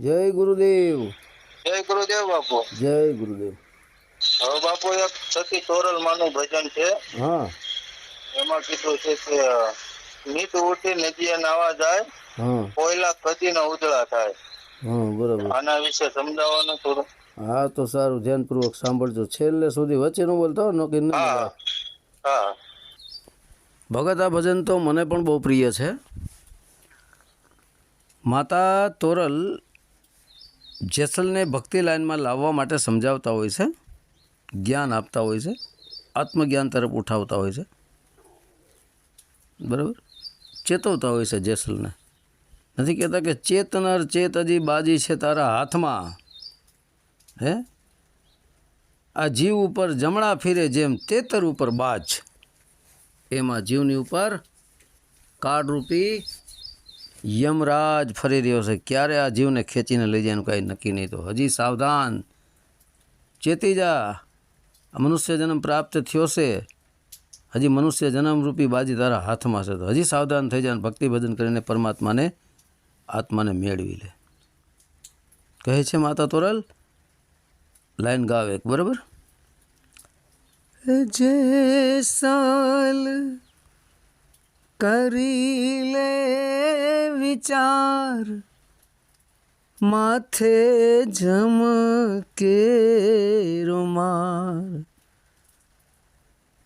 જય ગુરુદેવ. જય ગુરુદેવ બાપુ. જય ગુરુદેવ. હવે બાપુ એક સતી તોરલ માનું ભજન છે. હા. એમાં કીધું છે કે નીત ઉઠી નદીએ નાવા જાય કોયલા કદી ના ઉજળા થાય. હા બરાબર. આના વિશે સમજાવવાનું થોડું. હા તો સારું ધ્યાનપૂર્વક સાંભળજો. છેલ્લે સુધી વચ્ચે નું બોલતો હો નોકી હા હા. ભગત આ ભજન તો મને પણ બહુ પ્રિય છે. માતા તોરલ જેસલને ભક્તિ લાઈનમાં લાવવા માટે સમજાવતા હોય છે, જ્ઞાન આપતા હોય છે, આત્મજ્ઞાન તરફ ઉઠાવતા હોય છે. બરાબર? ચેતવતા હોય છે જેસલને. નથી કહેતા કે ચેતનર ચેત હજી બાજી છે તારા હાથમાં. હે? આ જીવ ઉપર જમણા ફીરે જેમ તેતર ઉપર બાજ. એમાં જીવની ઉપર કાળરૂપી યમરાજ ફરી રહ્યો છે. ક્યારે આ જીવને ખેંચીને લઈ જાય એનું કાંઈ નક્કી નહીં. તો હજી સાવધાન. ચેતી જા. મનુષ્ય જન્મ પ્રાપ્ત થયો છે. હજી મનુષ્ય જન્મરૂપી બાજી તારા હાથમાં છે. તો હજી સાવધાન થઈ જાય ભક્તિ ભજન કરીને પરમાત્માને આત્માને મેળવી લે. કહે છે માતા તોરલ, લાઈન ગાવ બરાબર? જે સાલ કરી લે વિચાર. માથે જમકે રૂમાર.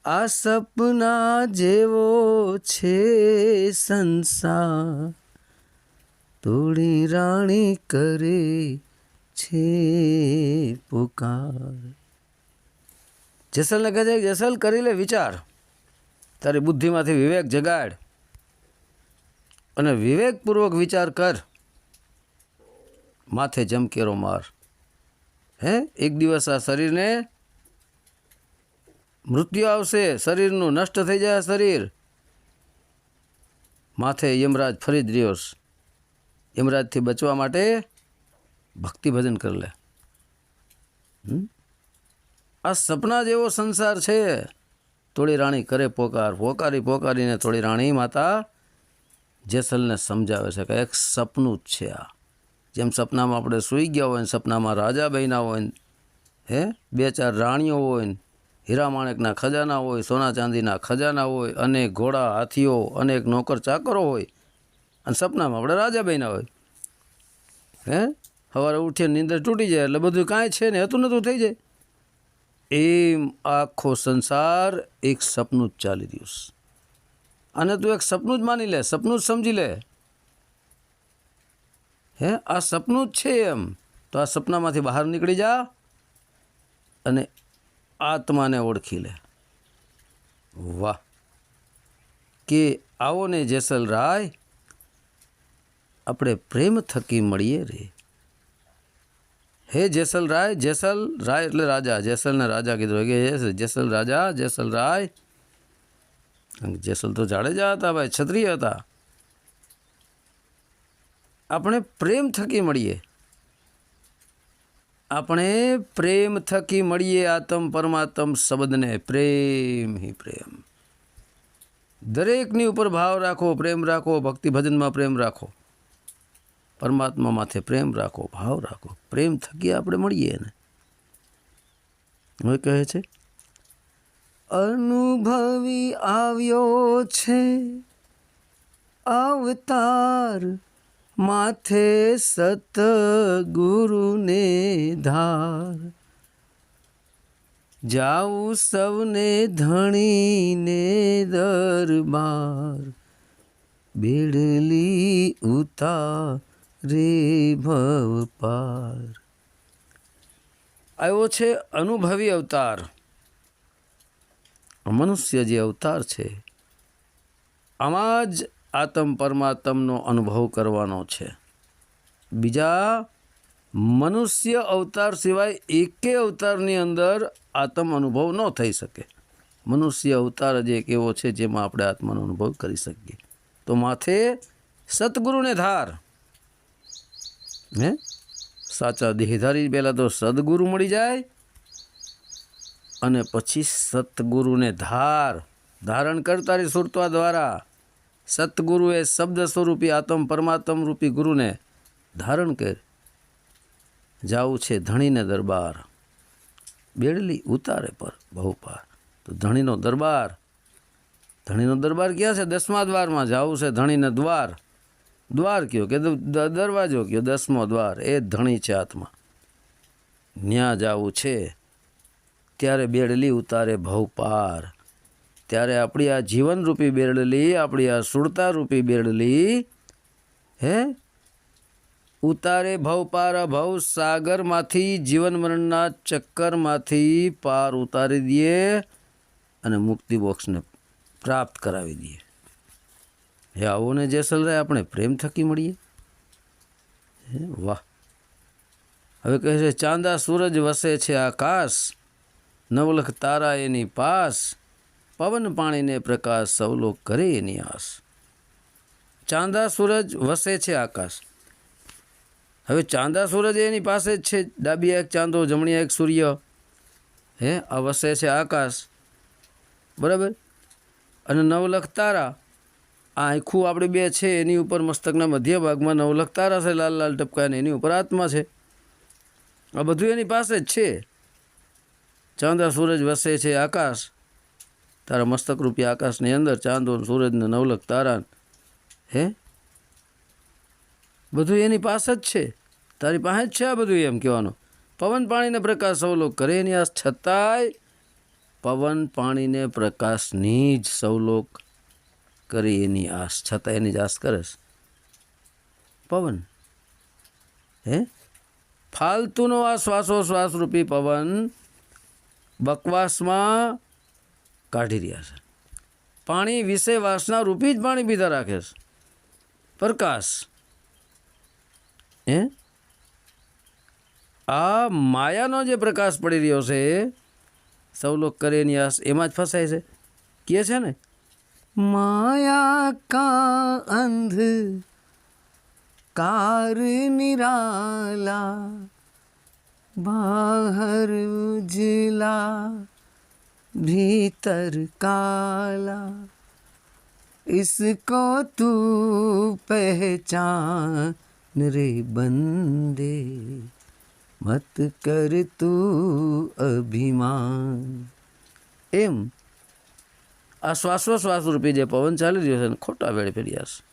આ સપના જેવો છે સંસાર. થોડી રાણી કરે છે પુકાર. જેસલ કહે છે, જેસલ કરી લે વિચાર. તારી બુદ્ધિમાંથી વિવેક જગાડ. અને વિવેકપૂર્વક વિચાર કર. માથે જમકેરો માર. હે? એક દિવસ આ શરીરને મૃત્યુ આવશે. શરીરનું નષ્ટ થઈ જાય શરીર. માથે યમરાજ ફરી જ રહ્યો યમરાજથી બચવા માટે ભક્તિ ભજન કરી લે? આ સપના જેવો સંસાર છે. થોડી રાણી કરે પોકાર. પોકારી પોકારીને થોડી રાણી માતા જેસલને સમજાવે છે કે એક સપનું જ છે આ. જેમ સપનામાં આપણે સૂઈ ગયા હોય સપનામાં રાજા બહેના હોય ને, હે? બે ચાર રાણીઓ હોય હીરા માણેકના ખજાના હોય, સોના ચાંદીના ખજાના હોય, અનેક ઘોડા, હાથીઓ, અનેક નોકર ચાકરો હોય, અને સપનામાં આપણે રાજા બહેના હોય. હે? સવારે ઉઠીને નીંદર તૂટી જાય એટલે બધું કાંઈ છે ને, હતું નતું, થઈ જાય. એમ આખો સંસાર એક સપનું જ ચાલી રહ્યું છે. અને તું એક સપનું જ માની લે, સપનું જ સમજી લે. હે, આ સપનું જ છે એમ. તો આ સપનામાંથી બહાર નીકળી જા અને આત્માને ઓળખી લે. વાહ. કે આવો ને જેસલ રાય, આપણે પ્રેમ થકી મળીએ રે. હે જેસલ રાય જેસલ રાય એટલે રાજા. જેસલને રાજા કીધું. કે જેસલ રાજા, જેસલ રાય. જેસલ તો જાડેજા હતા ભાઈ ક્ષત્રિય હતા. આપણે પ્રેમ થકી મળીએ. આપણે પ્રેમ થકી મળીએ આત્મ પરમાત્મ શબ્દને, પ્રેમ હિ પ્રેમ. દરેકની ઉપર ભાવ રાખો, પ્રેમ રાખો ભક્તિ ભજનમાં પ્રેમ રાખો. પરમાત્મા માથે પ્રેમ રાખો, ભાવ રાખો. પ્રેમ થકી આપણે મળીએ ને હવે કહે છે અનુભવી આવ્યો છે. અવતાર માથે સત ગુરુને ધાર. જાઉં સૌને ધણીને દરબાર. બેડલી ઉતારે ભવ પાર આવ્યો છે અનુભવી અવતાર. મનુષ્ય જે અવતાર છે. આમાં જ આત્મ પરમાત્મનો અનુભવ કરવાનો છે. બીજા, મનુષ્ય અવતાર સિવાય એકે અવતારની અંદર આત્મ અનુભવ ન થઈ શકે. મનુષ્ય અવતાર જ એક એવો છે જેમાં આપણે આત્માનો અનુભવ કરી શકીએ. તો માથે સદગુરુને ધાર. હે? સાચા દેહધારી પહેલાં તો સદગુરુ મળી જાય અને પછી સતગુરુને ધાર, ધારણ કરતારી સુરતવા દ્વારા સતગુરુએ શબ્દ સ્વરૂપી આત્મ પરમાત્મ રૂપી ગુરુને ધારણ કર. જાવું છે ધણીને દરબાર. બેડલી ઉતારે પર બહુ પાર. તો ધણીનો દરબાર ધણીનો દરબાર ક્યાં છે? દસમા દ્વારમાં જાવું છે ધણીને દ્વાર. દ્વાર કયો કે દરવાજો કયો? દસમો દ્વાર. એ ધણી છે આત્મા. ન્યા જાવું છે ત્યારે બેડલી ઉતારે ભવ પાર ત્યારે આપણી આ જીવનરૂપી બેડલી, આપણી આ સુરતારૂપી બેડલી, હે? ઉતારે ભવ પાર ભવ સાગરમાંથી, જીવન મરણના ચક્કરમાંથી પાર ઉતારી દઈએ અને મુક્તિ બોક્સને પ્રાપ્ત કરાવી દઈએ. હે, આવો ને જેસલરાય આપણે પ્રેમ થકી મળીએ. વાહ. હવે કહે છે, ચાંદા સૂરજ વસે છે આકાશ. નવલખ તારા એની પાસ, પવન પાણીને પ્રકાશ સવલો કરે એની આસ. ચાંદા સૂરજ વસે છે આકાશ. હવે ચાંદા સૂરજ એની પાસે જ છે. ડાબી એક ચાંદો, જમણી એક સૂર્ય. હે, આ વસે છે આકાશ. બરાબર? અને નવલખ તારા, આ આખું આપણે બે છે, એની ઉપર મસ્તકના મધ્ય ભાગમાં નવલખ તારા છે, લાલ લાલ ટપકા એની ઉપર આત્મા છે. આ બધું એની પાસે જ છે. ચાંદા સૂરજ વસે છે આકાશ. તારા મસ્તક રૂપી આકાશની અંદર ચાંદો સૂરજને નવલક તારા હે? બધું એની પાસે જ છે. તારી પાસે જ છે આ બધું એમ કહેવાનું. પવન પાણીને પ્રકાશ સવલોક કરે એની આ છતાંય પવન પાણીને પ્રકાશની જ સવલોક કરી એની આશ છતાં એની જ આશ કરે પવન. હે? ફાલતુનો આ શ્વાસો શ્વાસરૂપી પવન બકવાસમાં કાઢી રહ્યા છે. પાણી વિશે વાસના રૂપી જ પાણી પીધા રાખે છે. પ્રકાશ. હે? આ માયાનો જે પ્રકાશ પડી રહ્યો છે, સૌ લોક કરે એની આસ, એમાં જ ફસાય છે. કે છે ને? માયા કા અંધ, કાર નિરાલા बाहर उजला भीतर काला इसको तू पहचान रे बंदे મત કર તું અભિમાન એમ આ શ્વાસોશ્વાસ રૂપી જે પવન ચાલી રહ્યો છે એને ખોટા વેળે ફેર્યા છે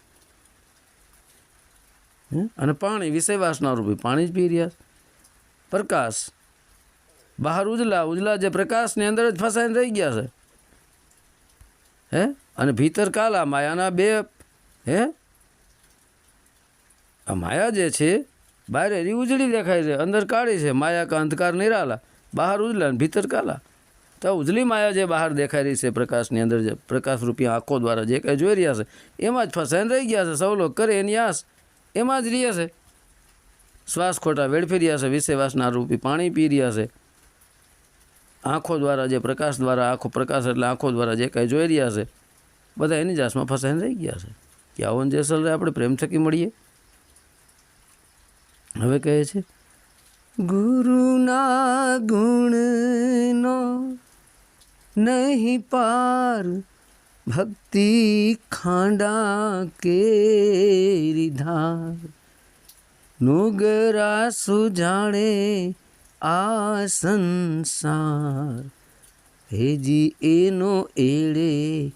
હે? અને પાણી વિષય વાસના રૂપી પાણી જ પી રહ્યા છે પ્રકાશ. બહાર ઉજલા ઉજલા જે પ્રકાશની અંદર જ ફસાઈને રહી ગયા છે. હે? અને ભીતર કાલા માયાના બે, હે? આ માયા જે છે બહાર એની ઉજળી દેખાય છે, અંદર કાળી છે માયા કા અંધકાર નિરાલા, બહાર ઉજલા અને ભીતર કાલા. તો ઉજલી માયા જે બહાર દેખાઈ રહી છે પ્રકાશની અંદર જે પ્રકાશ રૂપી આંખો દ્વારા જે કંઈ જોઈ રહ્યા છે, એમાં જ ફસાઈને રહી ગયા છે સૌ લોકો કરે એની આસ, એમાં જ રહે છે. શ્વાસ ખોટા વેડફી રહ્યા છે વિષયવાસના રૂપી પાણી પી રહ્યા છે. આંખો દ્વારા જે પ્રકાશ દ્વારા, આંખો પ્રકાશ એટલે આંખો દ્વારા જે કાંઈ જોઈ રહ્યા છે, બધા એની જાસમાં ફસાઈને રહી ગયા છે. કે આવો ને જેસલ આપણે પ્રેમ થકી મળીએ. હવે કહે છે, ગુરુના ગુણનો નહીં પાર ભક્તિ ખાંડા કેરી ધાર. નુગરા સુજાણે આ સંસાર. હેજી એનો એળે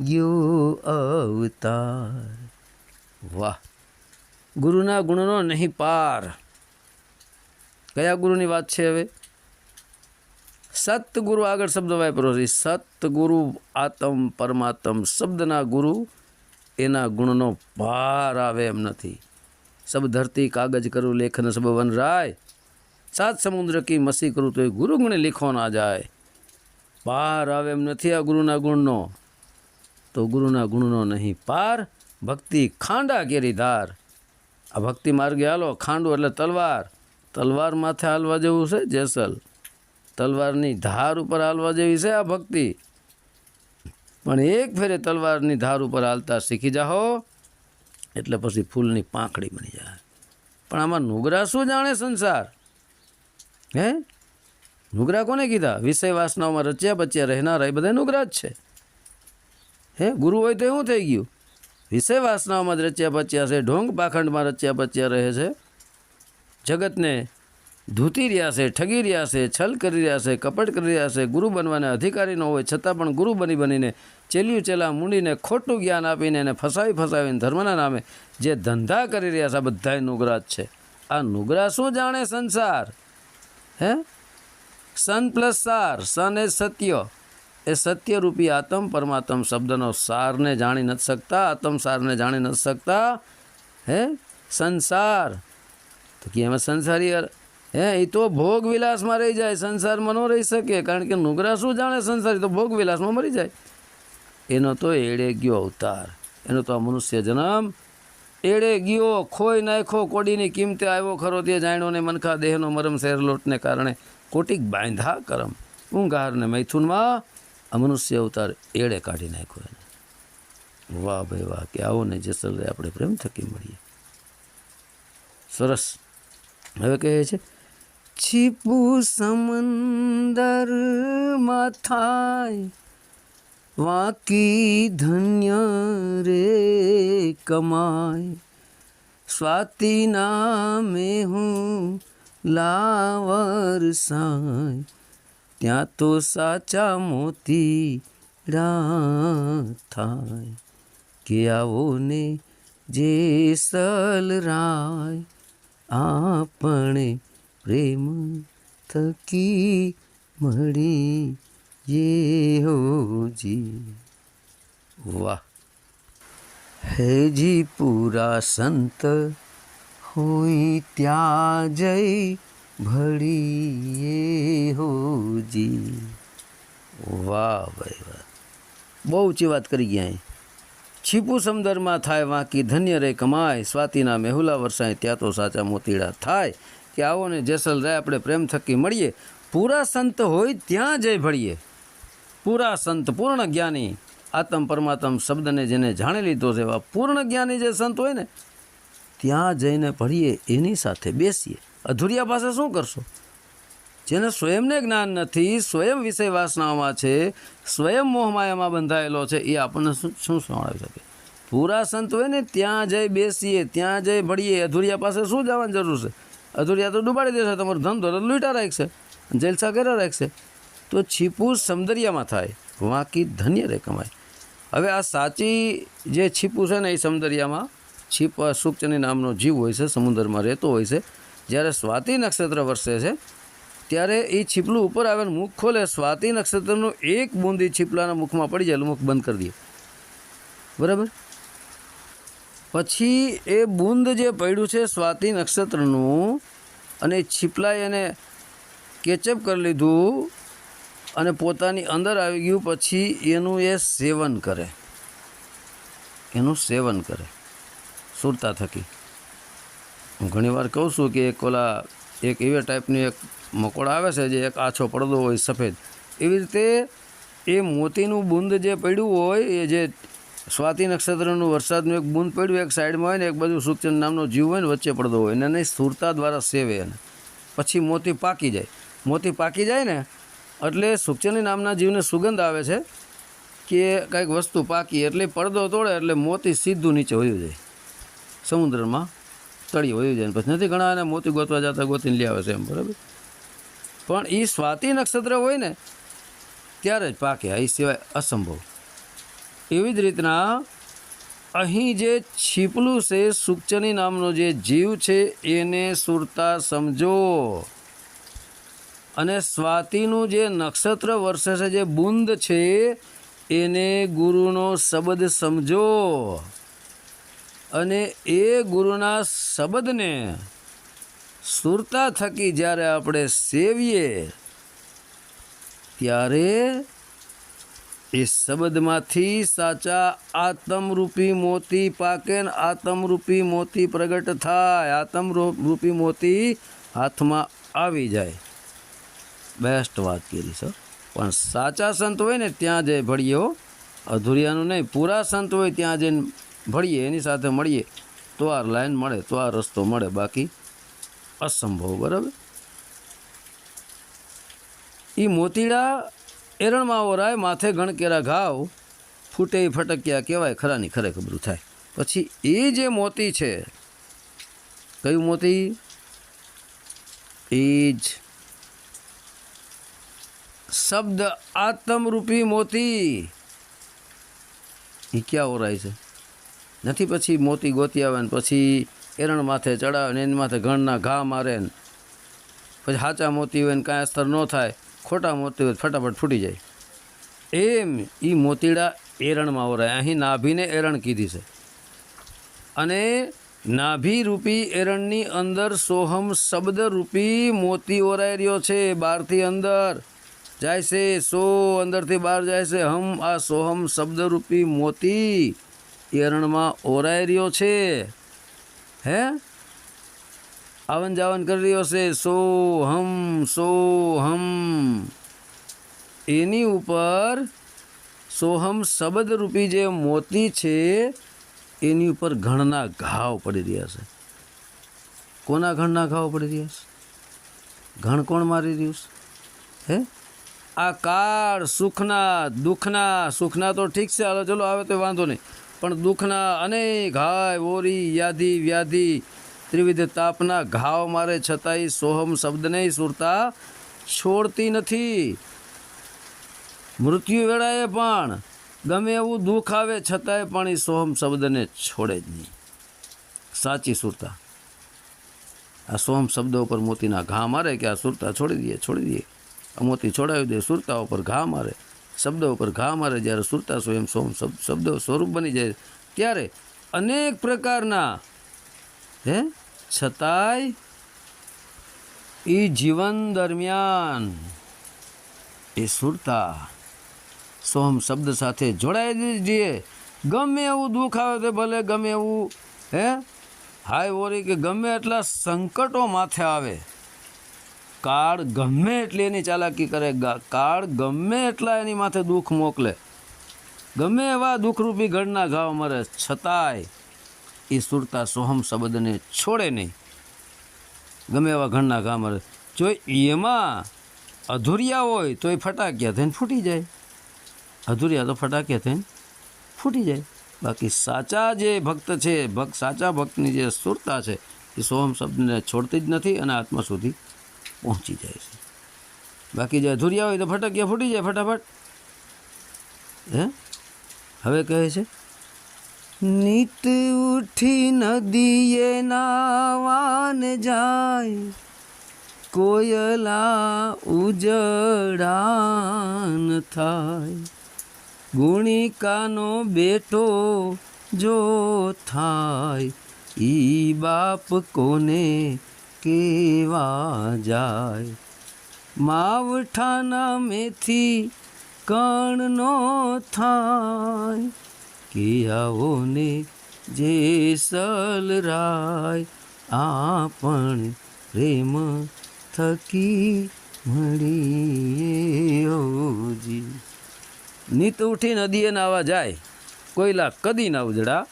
ગયો અવતાર. વાહ, ગુરુના ગુણનો નહીં પાર. કયા ગુરુની વાત છે હવે? સતગુરુ આગળ શબ્દ વાપરો છે. સતગુરુ આત્મ પરમાત્મ શબ્દના ગુરુ, એના ગુણનો પાર આવે એમ નથી. સબ ધરતી કાગજ કરું લેખન સબ વન રાય. સાત સમુદ્ર કી મસી કરું તો એ ગુરુ ગુણે લીખો ના જાય. પાર આવે એમ નથી આ ગુરુના ગુણનો. તો ગુરુના ગુણનો નહીં પાર, ભક્તિ ખાંડા કેરી ધાર. આ ભક્તિ માર્ગે હાલો, ખાંડો એટલે તલવાર. તલવાર માથે હાલવા જેવું છે જેસલ. તલવારની ધાર ઉપર હાલવા જેવી છે આ ભક્તિ. પણ એક ફેરે તલવારની ધાર ઉપર હાલતા શીખી જાઓ એટલે પછી ફૂલની પાંખડી બની જાય. પણ આમાં નુગરા શું જાણે સંસાર? હે? નુગરા કોને કીધા? વિષય વાસનાઓમાં રચ્યા બચ્યા રહેનારા એ બધા નુગરા જ છે. હે, ગુરુ હોય તો શું થઈ ગયું? વિષય વાસનાઓમાં જ રચ્યા બચ્યા છે, ઢોંગ પાખંડમાં રચ્યા બચ્યા રહે છે. જગતને ધૂતી રહ્યા છે, ઠગી રહ્યા છે, છલ કરી રહ્યા છે, કપટ કરી રહ્યા છે, ગુરુ બનવાના અધિકારી ન હોય, છતાં પણ ગુરુ બની બનીને ચેલ્યું ચેલા મૂડીને ખોટું જ્ઞાન આપીને એને ફસાવી ફસાવીને ધર્મના નામે જે ધંધા કરી રહ્યા છે, આ બધાએ નુગરા છે. આ નુગરા શું જાણે સંસાર? હે? સન પ્લસ સાર, સન એ સત્ય. એ સત્યરૂપી આત્મ પરમાત્મ શબ્દનો સારને જાણી નથી શકતા, આત્મ સારને જાણી નથી શકતા. હે? સંસાર. તો કે એમાં સંસારી હે એ તો ભોગ વિલાસમાં રહી જાય, સંસારમાં ન રહી શકે. કારણ કે નુગરા શું જાણે સંસાર? તો ભોગ વિલાસમાં મરી જાય. એનો તો એડે ગયો અવતાર. એનો તો આ મનુષ્ય જન્મ એડે ગયો. ખોઈ નાખ્યો કોડીની કિંમતે આવ્યો ખરો તે જાણ્યો ને મનખા દેહનો મરમ શેરલોટને કારણે કોટીક બાંધા કરમ. ઊંઘાર ને મૈથુનમાં આ મનુષ્ય અવતાર એડે કાઢી નાખ્યો એને. વાહ ભાઈ વાહ, કે આવો ને જેસલ આપણે પ્રેમ થકી મળીએ. સરસ. હવે કહે છે છીપું સમંદર થાય વાકી ધન્ય રે કમાય સ્વાતિ નામે હું લાવર સાય ત્યાં તો સાચા મોતી થાય કે આવો ને જેસલ રાય આપણે પ્રેમ થકી મળી હોજી વાહ. હેજી પૂરા સંત, હોય ત્યાં જઈ ભળી હોજી વાહ ભાઈ વાહ. બહુ ઊંચી વાત કરી ગયા છીપું સમદરમાં થાય વાંકી ધન્ય રે કમાય, સ્વાતિના મેહુલા વરસાય, ત્યાં તો સાચા મોતીડા થાય. કે આવો ને જેસલ રાય આપણે પ્રેમ થકી મળીએ. પૂરા સંત હોય ત્યાં જઈ ભળીએ. પૂરા સંત, પૂર્ણ જ્ઞાની. આત્મ પરમાત્મ શબ્દને જેને જાણી લીધો છે, એવા પૂર્ણ જ્ઞાની જે સંત હોય ને, ત્યાં જઈને ભળીએ, એની સાથે બેસીએ. અધુરિયા પાસે શું કરશો? જેને સ્વયંને જ્ઞાન નથી, સ્વયં વિષય વાસનાઓમાં છે, સ્વયં મોહમાયામાં બંધાયેલો છે, એ આપણને શું શું સંભળાવી શકે? પૂરા સંત હોય ને, ત્યાં જઈ બેસીએ, ત્યાં જઈ ભળીએ. અધુરિયા પાસે શું જવાની જરૂર છે? અધુરિયા તો ડૂબાડી દેશે, તમારો ધંધો તો લૂંટા રાખશે, જલસા કર્યા રાખશે. તો છીપું સમદરિયામાં થાય, વાંકી ધન્ય રે કમાય. હવે આ સાચી જે છીપું છે ને એ સમદરિયામાં, છીપ સુકચની નામનો જીવ હોય છે, સમુદ્રમાં રહેતો હોય છે, જ્યારે સ્વાતિ નક્ષત્ર વરસે છે, ત્યારે એ છીપલું ઉપર આવે મુખ ખોલે, સ્વાતિ નક્ષત્રનું એક બૂંદી છીપલાના મુખમાં પડી જાય મુખ બંધ કરી દે. બરાબર? પછી એ બુંદ જે પડ્યું છે સ્વાતિ નક્ષત્રનું, અને એ છીપલાએ એને કેચઅપ કરી લીધું અને પોતાની અંદર આવી ગયું, પછી એનું એ સેવન કરે. એનું સેવન કરે. સુરતા થકી. હું ઘણીવાર કહું છું કે એક ઓલા, એક એવા ટાઈપની એક મકોડા આવે છે જે એક આછો પડદો હોય સફેદ. એવી રીતે એ મોતીનું બુંદ જે પડ્યું હોય, એ જે સ્વાતિ નક્ષત્રનું વરસાદનું એક બૂંદ પડ્યું, એક સાઈડમાં હોય ને એક બાજુ સુખચંદ નામનો જીવ હોય ને વચ્ચે પડદો હોય. એને નહીં સુરતા દ્વારા સેવે એને. પછી મોતી પાકી જાય. મોતી પાકી જાય ને, એટલે સુખચંદી નામના જીવને સુગંધ આવે છે કે કંઈક વસ્તુ પાકી, એટલે પડદો તોડે, એટલે મોતી સીધું નીચે વયું જાય. સમુદ્રમાં તળી વયું જાય પછી નથી ઘણા એને મોતી ગોતવા જતા, ગોતીને લઈ આવે છે એમ, બરાબર? પણ એ સ્વાતિ નક્ષત્ર હોય ને, ત્યારે જ પાકે. એ સિવાય અસંભવ. એવી જ રીતના અહીં જે છીપલું છે, સુકચની નામનો જે જીવ છે, એને સુરતા સમજો. અને સ્વાતિનું જે નક્ષત્ર વર્ષે છે, જે બુંદ છે, એને ગુરુનો શબ્દ સમજો. અને એ ગુરુના શબ્દને સુરતા થકી જ્યારે આપણે સેવીએ, ત્યારે એ શબ્દમાંથી સાચા આત્મરૂપી મોતી પાકે ને આત્મરૂપી મોતી પ્રગટ થાય. આત્મરૂપી મોતી હાથમાં આવી જાય. બેસ્ટ વાત કરી સર પણ સાચા સંત હોય ને ત્યાં જઈ ભળીએ હો, અધુરિયાનું નહીં, પૂરા સંત હોય ત્યાં જઈને ભળીએ, એની સાથે મળીએ, તો આ લાઈન મળે, તો આ રસ્તો મળે, બાકી અસંભવ, બરાબર? એ મોતીડા એરણમાં ઓરાય, માથે ગણકેરા ઘાવ, ફૂટે ફટક્યા કહેવાય, ખરાની ખરે ખબરું થાય. પછી એ જે મોતી છે, કયું મોતી? એ જ શબ્દ આત્મરૂપી મોતી. એ ક્યાં ઓરાય છે? નથી, પછી મોતી ગોતી આવે ને પછી એરણ માથે ચડાવે ને એની માથે ઘણના ઘા મારે ને. પછી હાચા મોતી હોય ને કાંઈ અસ્તર ન થાય. ખોટા મોતી ફટાફટ ફૂટી જાય. એમ એ મોતીડા એરણમાં ઓરાય. અહીં નાભીને એરણ કીધી છે. અને નાભીરૂપી એરણની અંદર સોહમ શબ્દરૂપી મોતી ઓરાઈ રહ્યો છે બહારથી અંદર. જાય છે, સો અંદરથી બહાર જાય છે. હમ, આ સોહમ શબ્દરૂપી મોતી એરણમાં ઓરાઈ રહ્યો છે. હે? આવન જાવન કરી રહ્યો છે. સો હમ સો હમ એની ઉપર સોહમ શબ્દરૂપી જે મોતી છે, એની ઉપર ઘણના ઘાવ પડી રહ્યા છે. કોના ઘણના ઘાવ પડી રહ્યા છે? ઘણ કોણ મારી રહ્યું છે? હે? આ કાળ સુખના, દુઃખના, સુખના તો ઠીક છે. હાલો, ચલો, આવે તો વાંધો નહીં. પણ દુઃખના અનેક હાય, ઓરી, યાદી, વ્યાધિ ત્રિવિધ તાપના ઘાવ મારે છતાંય સોહમ શબ્દને સુરતા છોડતી નથી. મૃત્યુ વેળાએ પણ ગમે એવું દુઃખ આવે છતાંય પણ એ સોહમ શબ્દને છોડે જ નહીં. સાચી સુરતા. આ સોહમ શબ્દો ઉપર મોતીના ઘા મારે કે આ સુરતા છોડી દઈએ છોડી દઈએ. આ મોતી છોડાવી દે, સુરતા ઉપર ઘા મારે. શબ્દો ઉપર ઘા મારે, જ્યારે સુરતા સ્વયં શબ- શબ્દો સ્વરૂપ બની જાય. ત્યારે અનેક પ્રકારના, હે? છતાંય એ જીવન દરમિયાન એ સુરતા સોહમ શબ્દ સાથે જોડાઈ જઈએ ગમે એવું દુઃખ આવે તો ભલે ગમે એવું, હે? હાય ઓરી કે ગમે એટલા સંકટો માથે આવે. કાળ ગમે એટલી એની ચાલાકી કરે કાળ ગમે એટલા એની માથે દુઃખ મોકલે. ગમે એવા દુઃખરૂપી ઘડના ઘાવ મરે છતાંય એ સુરતા સોહમ શબ્દને છોડે નહીં. ગમે એવા ઘરના ઘા જો એમાં અધૂરિયા હોય તો એ ફટાક્યા થઈને ફૂટી જાય. અધૂરિયા તો ફટાક્યા થઈને ફૂટી જાય. બાકી સાચા જે ભક્ત છે ભક્ત સાચા ભક્તની જે સુરતા છે, એ સોહમ શબ્દને છોડતી જ નથી અને આત્મા સુધી પહોંચી જાય છે. બાકી જે અધૂરિયા હોય તો ફટાક્યા ફૂટી જાય ફટાફટ. હે? હવે કહે છે નિત ઉઠી નદીએ નાવાન જાય, કોયલા ઉજડાન થાય. ગુણિકાનો બેટો જો થાય, ઈ બાપ કોને કેવા જાય? માવઠાના મેથી કણનો થાય કે આવો ને સલરાય આપણ પ્રેમ થકી મળી ઓજી. નીત ઉઠી નદીએ નાવા જાય, કોયલા કદી ના ઉજળા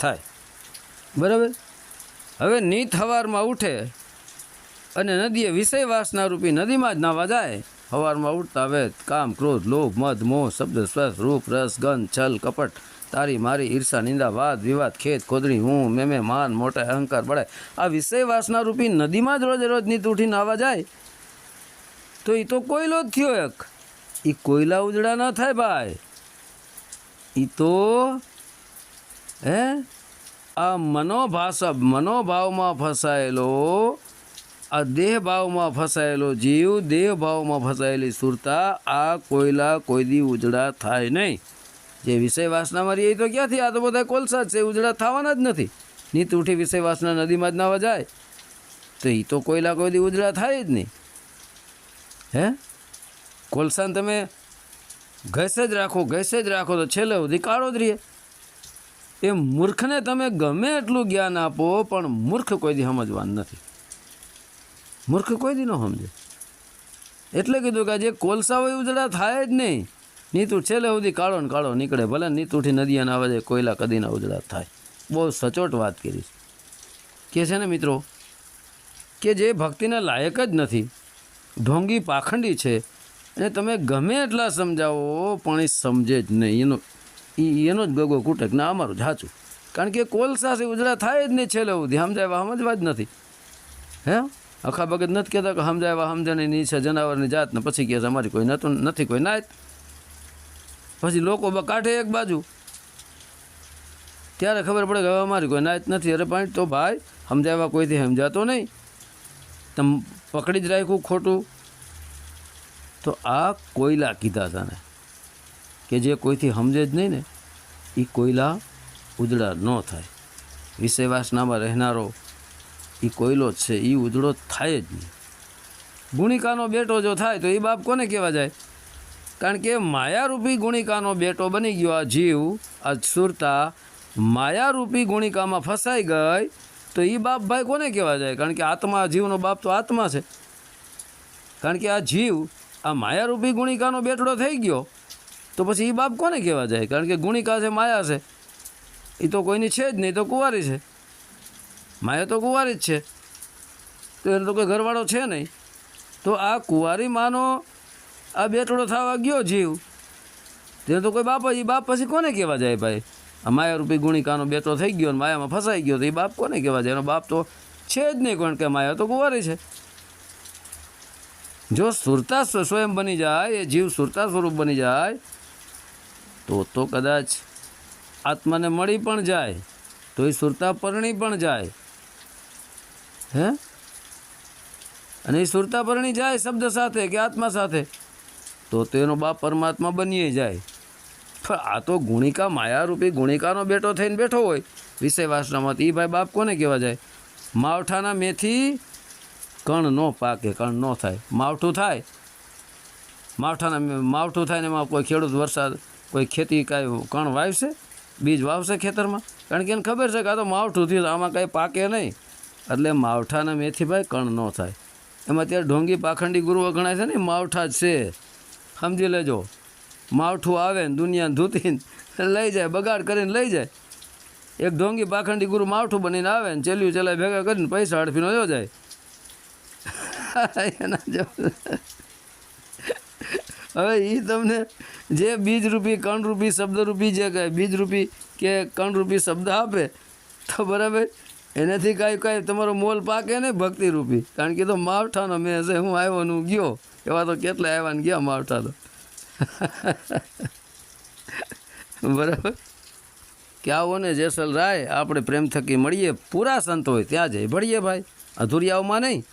થાય. બરાબર? હવે નીત હવારમાં ઉઠે અને નદીએ વિષય વાસના રૂપી નદીમાં જ નાવા જાય, હવારમાં ઉઠતા હવે કામ, ક્રોધ, લોભ મધ મોહ, શબ્દ સ્વસ રૂપ, રસ, ગંધ, છલ, કપટ તારી મારી ઈર્ષા, નિંદા, વાદ, વિવાદ ખેત ખોદણી, હું મેમે માન, મોટા, અહંકાર બળાય આ વિષય વાસના રૂપી નદીમાં જ રોજ રોજ નીત ઉઠી નાવા જાય? તો એ તો કોયલો જ થયો એક. એ કોયલા ઉજળા ન થાય ભાઈ. એ તો, હે? આ મનોભાષા, મનોભાવમાં ફસાયેલો, આ દેહ ભાવમાં ફસાયેલો જીવ દેહ ભાવમાં ફસાયેલી સુરતા, આ કોયલા, કોઈ દી ઉજળા થાય નહીં. જે વિષય વાસનામાં મારી એ તો ક્યાંથી આ તો બધા કોલસા જ છે, ઉજળા થવાના જ નથી. નીત ઉઠી વિષય વાસના નદીમાં જ નાવા જાય. તો એ તો કોયલા કોઈ દી ઉજળા થાય જ નહીં. હે? કોલસાને તમે ઘસે જ રાખો, ઘસે જ રાખો તો છેલ્લે સુધી કાળો જ રહીએ. એ મૂર્ખને તમે ગમે એટલું જ્ઞાન આપો, પણ મૂર્ખ કોઈ દી સમજવાનું નથી. મૂર્ખ કોઈ દી ન સમજે. એટલે કીધું કે જે કોલસા હોય ઉજળા થાય જ નહીં. નીતું છેલ્લે સુધી કાળો ને કાળો નીકળે, ભલે નીત ઉઠી નદી અને આવે કોયલા કદીના ઉજળા થાય. બહુ સચોટ વાત કરી છે. કે છે ને મિત્રો, કે જે ભક્તિના લાયક જ નથી, ઢોંગી પાખંડી છે, અને તમે ગમે એટલા સમજાવો, પણ એ સમજે જ નહીં. એનો એનો જ ગગો કૂટક ના, અમારું જાચું કારણ કે કોલસાથી ઉજળા થાય જ નહીં છેલ્લે સુધી સમજાવવા સમજવા જ નથી. હે? આખા ભગત નથી કહેતા કે સમજાવવા સમજાની ની છે જનાવરની જાતને પછી કહે છે, અમારી કોઈ નતું નથી કોઈ નાત પછી લોકો કાઢે એક બાજુ. ત્યારે ખબર પડે કે હવે અમારી કોઈ નાયત નથી. અરે પણ તો ભાઈ, સમજાવવા કોઈથી સમજાતો નહીં. તમ પકડી જ રાખ્યું ખોટું. તો આ કોયલા કીધા તને કે જે કોઈથી સમજે જ નહીં ને એ કોયલા ઉજળા ન થાય. વિષયવાસનામાં રહેનારો એ કોયલો જ છે. એ ઉજળો થાય જ નહીં. ગુણિકાનો બેટો જો થાય તો એ બાપ કોને કહેવા જાય? કારણ કે માયારૂપી ગુણિકાનો બેટો બની ગયો આ જીવ, આ સુરતા, માયારૂપી ગુણિકામાં ફસાઈ ગઈ, તો એ બાપ ભાઈ કોને કહેવા જાય? કારણ કે આત્મા જીવનો બાપ તો આત્મા છે. કારણ કે આ જીવ, આ માયારૂપી ગુણિકાનો બેટડો થઈ ગયો, તો પછી એ બાપ કોને કહેવા જાય? કારણ કે ગુણિકા છે, માયા છે. એ તો કોઈની છે જ નહીં, તો કુંવારી છે. માયા તો કુંવારી જ છે. તો એને તો કોઈ ઘરવાળો છે નહીં. તો આ કુંવારી માનો આ બેટડો થવા ગયો જીવ. તે તો કોઈ બાપ એ બાપ પછી કોને કહેવા જાય ભાઈ? આ માયારૂપી ગુણિકાનો બેટો થઈ ગયો અને માયામાં ફસાઈ ગયો તો એ બાપ કોને કહેવા જાય? એનો બાપ તો છે જ નહીં કોણ કે માયા તો કુંવારી છે. જો સુરતા સ્વયં બની જાય, એ જીવ સુરતા સ્વરૂપ બની જાય, તો તો કદાચ આત્માને મળી પણ જાય, તો એ સુરતા પરણી પણ જાય. હે? અને એ સુરતા પરણી જાય શબ્દ સાથે કે આત્મા સાથે? તો તેનો બાપ પરમાત્મા બનીએ જાય. પણ આ તો ગુણિકા માયારૂપી ગુણિકાનો બેટો થઈને બેઠો હોય. વિષય વાસનામાં એ ભાઈ બાપ કોને કહેવા જાય? માવઠાના મેથી કણ ન પાકે, કણ ન થાય. માવઠું થાય. માવઠાના માવઠું થાય ને એમાં કોઈ ખેડૂત વરસાદ, કોઈ ખેતી કાંઈ કણ વાવશે? બીજ વાવશે ખેતરમાં? કારણ કે એને ખબર છે કે આ તો માવઠું થયું આમાં કાંઈ પાકે નહીં. એટલે માવઠાના મેથી ભાઈ કણ ન થાય. એમાં ત્યારે ઢોંગી પાખંડી ગુરુઓ ગણાય છે ને, માવઠા જ છે. સમજી લેજો. માવઠું આવે ને દુનિયા ધૂતીને લઈ જાય, બગાડ કરીને લઈ જાય. એક ઢોંગી પાખંડી ગુરુ માવઠું બનીને આવે ને ચેલ્યું ચલાય ભેગા કરીને પૈસા હડફીનો જો જાય. એના જેવું. હવે એ તમને જે બીજરૂપી, કણરૂપી, શબ્દરૂપી જે કહે, બીજરૂપી કે કણરૂપી શબ્દ આપે, તો બરાબર એનાથી કાંઈ કાંઈ તમારો મોલ પાકે ને ભક્તિરૂપી. કારણ કે તો માવઠાનો મેં છે હું આવ્યો હું ગયો. એવા તો કેટલા આવ્યા ને ગયા માવઠા તો. બરાબર? કે આવો ને જેસલ રાય, આપણે પ્રેમ થકી મળીએ. પૂરા સંત હોય ત્યાં જઈ. ભળીએ ભાઈ. અધુરિયાઓમાં નહીં.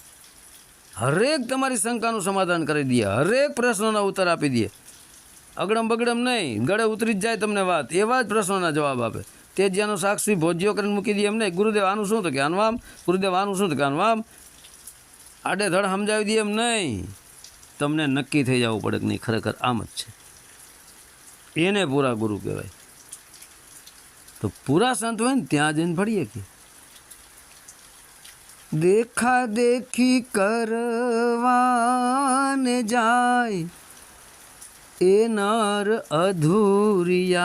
હરેક તમારી શંકાનું સમાધાન કરી દઈએ હરેક પ્રશ્નોના ઉત્તર આપી દઈએ અગડમ બગડમ નહીં. ગળે ઉતરી જ જાય તમને વાત. એવા જ પ્રશ્નોના જવાબ આપે. તે જ્યાંનો સાક્ષી ભોજ્યો કરીને મૂકી દઈએ એમ નહીં. ગુરુદેવ, આનું શું તો કે આનું આમ ગુરુદેવ, આનું શું તો કે આનું આમ આડે ધડ સમજાવી દે એમ નહીં. તમને નક્કી થઈ જવું પડે કે નહીં, ખરેખર આમ જ છે. એને પૂરા ગુરુ કહેવાય. તો પૂરા સંત હોય ને, ત્યાં જઈને ભળીએ કે. દેખા દેખી કરવાને જાય. એ નર અધૂરિયા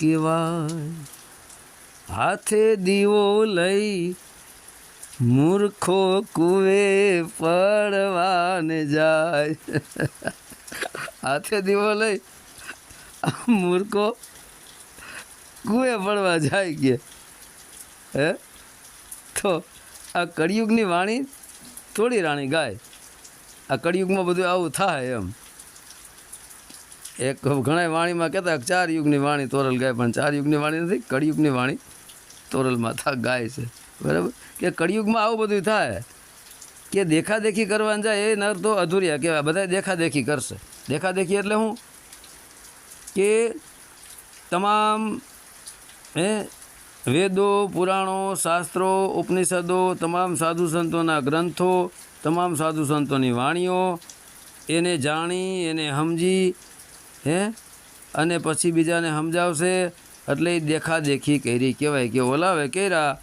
કહેવાય. હાથે દીવો લઈ મૂર્ખો કુવે પડવાને જાય. હાથે દીવો લઈ મૂર્ખો કુએ પડવા જાય કે. હે? તો આ કળિયુગની વાણી થોડી રાણી ગાય. આ કળિયુગમાં બધું આવું થાય એમ. એક ઘણા વાણીમાં કહેતા ચાર યુગની વાણી તોરલ ગાય, પણ ચાર યુગની વાણી નથી, કળિયુગની વાણી તોરલમાં થા, ગાય છે. બરાબર? કે કળિયુગમાં આવું બધું થાય કે દેખાદેખી કરવાની જાય એ નર તો અધૂરિયા કહેવાય. બધા દેખાદેખી કરશે. દેખાદેખી એટલે હું? કે તમામ એ વેદો, પુરાણો, શાસ્ત્રો, ઉપનિષદો, તમામ સાધુ સંતોના ગ્રંથો, તમામ સાધુ સંતોની વાણીઓ, એને જાણી, એને સમજી હે? અને પછી બીજાને સમજાવશે, એટલે એ દેખાદેખી કરી. કહેવાય કે ઓલાવે કર્યા,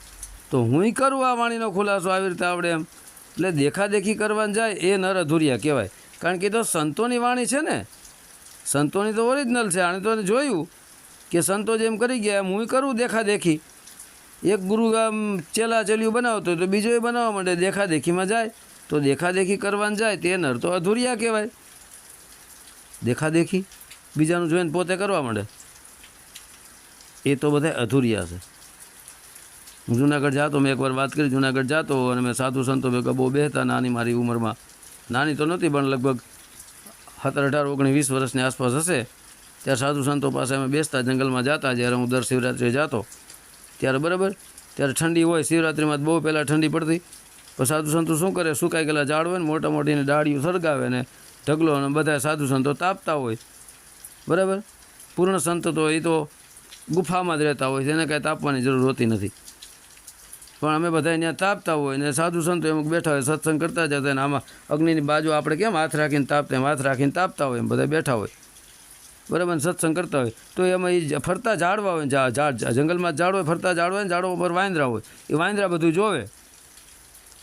તો હુંય કરું આ વાણીનો ખુલાસો આવી રીતે આવડે એમ. એટલે દેખાદેખી કરવાની જાય એ નર અધૂરિયા કહેવાય. કારણ કે તો સંતોની વાણી છે ને. સંતોની તો ઓરિજિનલ છે. આને તો જોયું કે સંતો જેમ કરી ગયા એમ હું કરું દેખાદેખી. એક ગુરુ આમ ચેલા ચેલિયું બનાવતો તો બીજો એ બનાવવા માટે દેખાદેખીમાં જાય. તો દેખાદેખી કરવાનું જાય, તે નર તો અધૂરિયા કહેવાય. દેખાદેખી? બીજાનું જોઈને પોતે કરવા માંડે? એ તો બધા અધૂરિયા છે. હું જુનાગઢ જાતો, મેં એકવાર વાત કરી, જુનાગઢ જાતો અને મેં સાધુ સંતો ભેગા બહુ બેહતા નાની મારી ઉંમરમાં. નાની તો નહોતી, પણ લગભગ સત્તર અઢાર, ઓગણીસ, વીસ વર્ષની આસપાસ હશે. ત્યારે સાધુ સંતો પાસે અમે બેસતા, જંગલમાં જતા, જ્યારે હું દર શિવરાત્રિએ જતો. ત્યારે બરાબર, ત્યારે ઠંડી હોય, શિવરાત્રિમાં બહુ પહેલાં ઠંડી પડતી. તો સાધુ સંતો શું કરે? સુકાઈ ગયેલા ઝાડ હોય ને મોટા મોટીને ડાળીઓ સળગાવે ને ઢગલો અને બધા સાધુ સંતો તાપતા હોય. બરાબર? પૂર્ણ સંત તો એ તો ગુફામાં જ રહેતા હોય છે, એને કાંઈ તાપવાની જરૂર હોતી નથી. પણ અમે બધા અહીંયા તાપતા હોય ને સાધુ સંતો એમ બેઠા હોય, સત્સંગ કરતા જતા ને આમાં અગ્નિની બાજુ આપણે કેમ હાથ રાખીને તાપતા એમ હાથ રાખીને તાપતા હોય એમ બધા બેઠા હોય. બરાબર? સત્સંગ કરતા હોય. તો એમાં એ ફરતા ઝાડવા હોય ઝાડ જંગલમાં ઝાડ હોય, ફરતા ઝાડ હોય ઝાડો ઉપર વાંદરા હોય. એ વાંદરા બધું જોવે.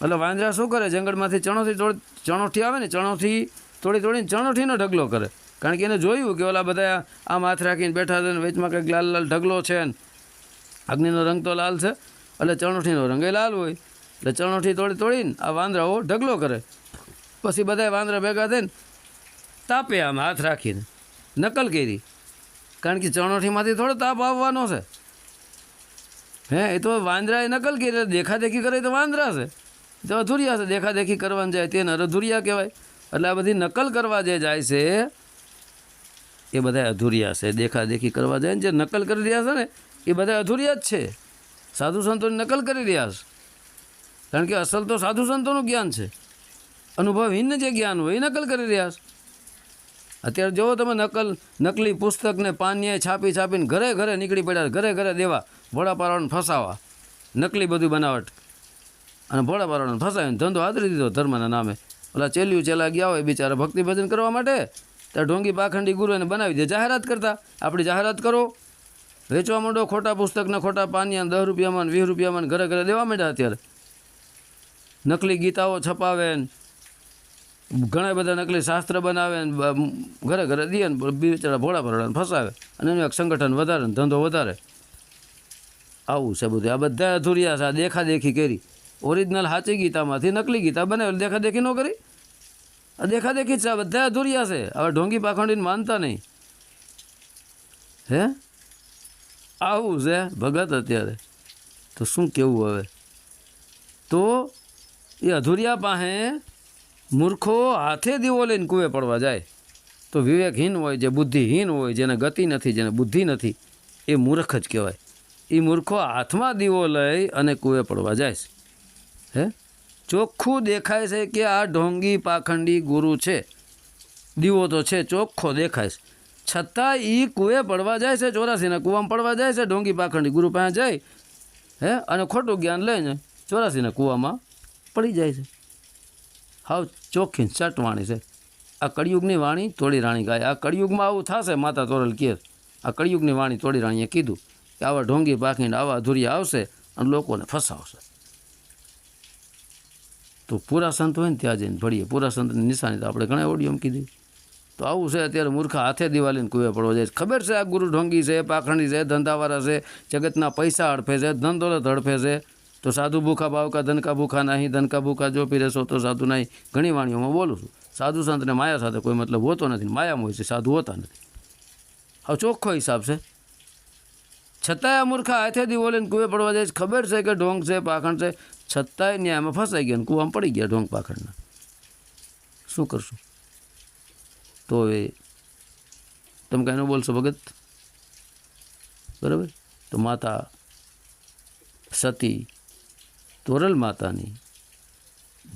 એટલે વાંદરા શું કરે? જંગલમાંથી ચણોથી તોડ, ચણોઠી આવે ને ચણોથી તોડી, તોડીને ચણોઠીનો ઢગલો કરે. કારણ કે એને જોયું કે ઓલા બધા આમ હાથ રાખીને બેઠા છે ને વેચમાં કંઈક લાલ લાલ ઢગલો છે ને. અગ્નિનો રંગ તો લાલ છે, એટલે ચણોઠીનો રંગ એ લાલ હોય. એટલે ચણોઠી તોડી તોડીને આ વાંદરાઓ ઢગલો કરે. પછી બધા વાંદરા ભેગા થઈને તાપે આમ હાથ રાખીને નકલ કરી. કારણ કે ચણોઠીમાંથી થોડો તાપ આવવાનો છે. હે, એ તો વાંદરાએ નકલ કરી દેખાદેખી કરે તો વાંદરા છે. તો અધુરિયા છે, દેખાદેખી કરવાની જાય તેને અધુરિયા કહેવાય. એટલે આ બધી નકલ કરવા જે જાય છે એ બધા અધૂરિયા છે. દેખાદેખી કરવા જાય ને જે નકલ કરી રહ્યા છે ને, એ બધા અધૂરિયા જ છે. સાધુ સંતોની નકલ કરી રહ્યા છે. કારણ કે અસલ તો સાધુ સંતોનું જ્ઞાન છે. અનુભવહીન જે જ્ઞાન હોય એ નકલ કરી રહ્યા છે. અત્યારે જુઓ તમે નકલ, નકલી પુસ્તકને પાનીએ છાપી છાપીને ઘરે ઘરે નીકળી પડ્યા, ઘરે ઘરે દેવા ભોળાપારાને ફસાવા. નકલી બધું બનાવટ. અને ભોળાપારાને ફસાવીને ધંધો આદરી દીધો ધર્મના નામે. ઓલા ચેલ્યું ચેલા ગયા હોય બિચારા ભક્તિ ભજન કરવા માટે ત્યાં ઢોંગી પાખંડી ગુરુ એને બનાવી દે. જાહેરાત કરતા, આપણી જાહેરાત કરો. વેચવા માંડો, ખોટા પુસ્તકને ખોટા પાનિયા દસ રૂપિયામાં વીસ રૂપિયામાં ઘરે ઘરે દેવા માંડ્યા અત્યારે. નકલી ગીતાઓ છપાવે ઘણા બધા નકલી શાસ્ત્ર બનાવે ને ઘરે ઘરે દે ને બિચારા ભોળા ભરડાને ફસાવે. અને એનું એક સંગઠન વધારે ને ધંધો વધારે. આવું છે બધું. આ બધા અધુરિયા છે. આ દેખાદેખી કરી. ઓરિજિનલ સાચી ગીતામાંથી નકલી ગીતા બનાવેલ દેખાદેખી ન કરી. આ દેખાદેખી જ છે બધા અધુરિયા છે. હવે ઢોંગી પાખંડીને માનતા નહીં. હે? આવું છે ભગત અત્યારે. તો શું કેવું હવે? તો એ અધૂરિયા પાસે મૂર્ખો હાથે દીવો લઈને કૂવે પડવા જાય. તો વિવેકહીન હોય, જે બુદ્ધિહીન હોય, જેને ગતિ નથી, જેને બુદ્ધિ નથી, એ મૂર્ખ જ કહેવાય. એ મૂર્ખો હાથમાં દીવો લઈ અને કૂવે પડવા જાય છે. હે? ચોખ્ખું દેખાય છે કે આ ઢોંગી પાખંડી ગુરુ છે. દીવો તો છે, ચોખ્ખો દેખાય છે. છતાં એ કૂએ પડવા જાય છે, ચોરાસીના કૂવામાં પડવા જાય છે, ઢોંગી પાખંડી ગુરુ પાસે જાય. હે, અને ખોટું જ્ઞાન લઈને ચોરાસીના કૂવામાં પડી જાય છે. હાવ ચોખ્ખી ચટ વાણી છે. આ કળિયુગની વાણી તોડી રાણી ગાય. આ કળિયુગમાં આવું થશે, માતા તોરલ કહે આ કળિયુગની વાણી તોડી રાણીએ કીધું કે આવા ઢોંગી પાખીને આવા અધૂરિયા આવશે અને લોકોને ફસાવશે. તો પૂરા સંત હોય ને ત્યાં જઈને ભળીએ. પૂરા સંતની નિશાની તો આપણે ઘણા ઓડિયોમાં કીધી તો આવું છે અત્યારે મૂર્ખા હાથે દિવાલીને કુવે પડવા જાય. ખબર છે આ ગુરુ ઢોંગી છે, પાખંડી છે, ધંધાવાળા છે, જગતના પૈસા હડફે છે ધન દોલત હડફે છે. તો સાધુ ભૂખા ભાવકા ધનકા ભૂખા નહીં, ધનકા ભૂખા જો પીરેશો તો સાધુ નહીં. ઘણી વાણીઓમાં બોલું છું. સાધુ સંતને માયા સાથે કોઈ મતલબ હોતો નથી માયામાં હોય છે, સાધુ હોતા નથી. હવે ચોખ્ખો હિસાબ છે. છતાંય આ મૂર્ખા હાથેથી બોલીને કૂવે પડવા જાય છે. ખબર છે કે ઢોંગ છે, પાખંડ છે. છતાંય ન્યાયમાં ફસાઈ ગયા કૂવામાં પડી ગયા ઢોંગ પાખંડના. શું કરશું? તો એ, તમે કાંઈ ન બોલશો ભગત? બરાબર? તો માતા, સતી, તોરલ માતાની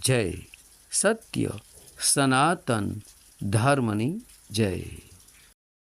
જય. સત્ય, સનાતન ધર્મની જય.